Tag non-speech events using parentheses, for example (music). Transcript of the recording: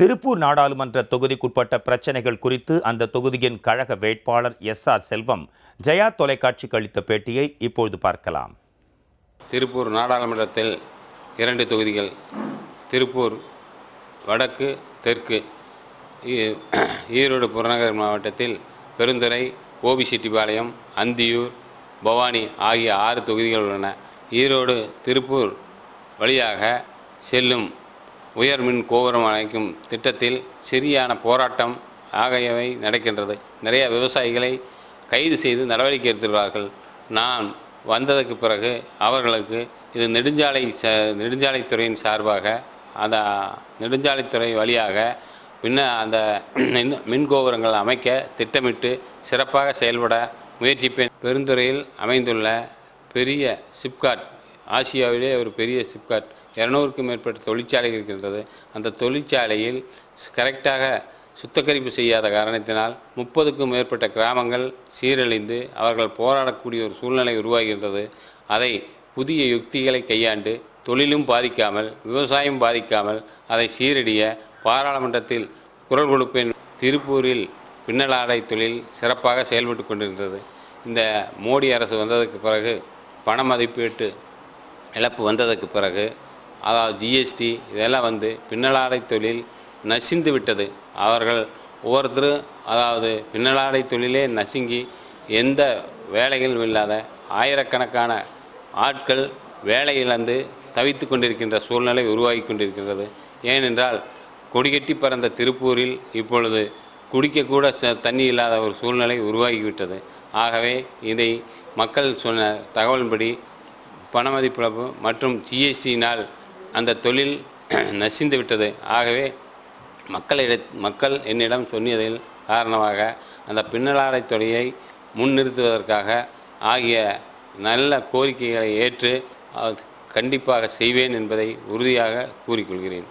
திருப்பூர் நாடாளுமன்ற தொகுதிக்குட்பட்ட பிரச்சனைகள் குறித்து அந்த தொகுதியின் கழக வேட்பாளர் எஸ் ஆர் செல்வம் ஜெயா தொலைக்காட்சிக்கு அளித்த பேட்டியை இப்பொழுது பார்க்கலாம். திருப்பூர் நாடாளுமன்றத்தில் இரண்டு தொகுதிகள் திருப்பூர் வடக்கு தெற்கு ஈரோடு புறநகர் மாவட்டத்தில் பெருந்துறை கோபிச்செட்டிப்பாளையம் அந்தியூர் பவானி ஆகிய ஆறு தொகுதிகள் உள்ளன. ஈரோடு திருப்பூர் வழியாக செல்லும் உயர் மின் கோபுரம் அமைக்கும் திட்டத்தில் சரியான போராட்டம் ஆகியவை நடக்கின்றது. நிறைய விவசாயிகளை கைது செய்து நடவடிக்கை எடுத்துள்ளார்கள் நான் வந்ததற்கு பிறகு அவர்களுக்கு இது நெடுஞ்சாலை ச நெடுஞ்சாலைத்துறையின் சார்பாக அந்த நெடுஞ்சாலைத்துறை வழியாக பின்ன அந்த மின் மின் கோபுரங்கள் அமைக்க திட்டமிட்டு சிறப்பாக செயல்பட முயற்சிப்பேன். பெருந்துறையில் அமைந்துள்ள பெரிய சிப்காட் ஆசியாவிலே ஒரு பெரிய சிப்காட் இரநூறுக்கும் மேற்பட்ட தொழிற்சாலை இருக்கின்றது. அந்த தொழிற்சாலையில் கரெக்டாக சுத்தகரிப்பு செய்யாத காரணத்தினால் முப்பதுக்கும் மேற்பட்ட கிராமங்கள் சீரழிந்து அவர்கள் போராடக்கூடிய ஒரு சூழ்நிலை உருவாகின்றது. அதை புதிய யுக்திகளை கையாண்டு தொழிலும் பாதிக்காமல் விவசாயம் பாதிக்காமல் அதை சீரடிய பாராளுமன்றத்தில் குரல் கொடுப்பேன். திருப்பூரில் பின்னலாடை தொழில் சிறப்பாக செயல்பட்டு கொண்டிருந்தது. இந்த மோடி அரசு வந்ததற்கு பிறகு பண மதிப்பீட்டு இழப்பு வந்ததற்கு பிறகு அதாவது ஜிஎஸ்டி இதெல்லாம் வந்து பின்னலாடை தொழில் நசிந்து விட்டது. அவர்கள் ஒவ்வொருத்தரும் அதாவது பின்னலாடை தொழிலே நசுங்கி எந்த வேலைகளும் இல்லாத ஆயிரக்கணக்கான ஆட்கள் வேலை இழந்து தவித்து கொண்டிருக்கின்ற சூழ்நிலை உருவாகி கொண்டிருக்கின்றது. ஏனென்றால் கொடிகட்டி பறந்த திருப்பூரில் இப்பொழுது குடிக்கக்கூட ச- தண்ணி இல்லாத ஒரு சூழ்நிலை உருவாகிவிட்டது. ஆகவே இதை மக்கள் சொன்ன தகவலின்படி பணமதிப்பிழப்பு மற்றும் ஜிஎஸ்டியினால் அந்த தொழில் (clears throat) நசிந்து விட்டது. ஆகவே மக்களிட மக்கள் என்னிடம் சொன்னியதில் காரணமாக அந்த பின்னலாடை தொழிலை முன்னிறுத்துவதற்காக ஆகிய நல்ல கோரிக்கைகளை ஏற்று கண்டிப்பாக செய்வேன் என்பதை உறுதியாக கூறிக்கொள்கிறேன்.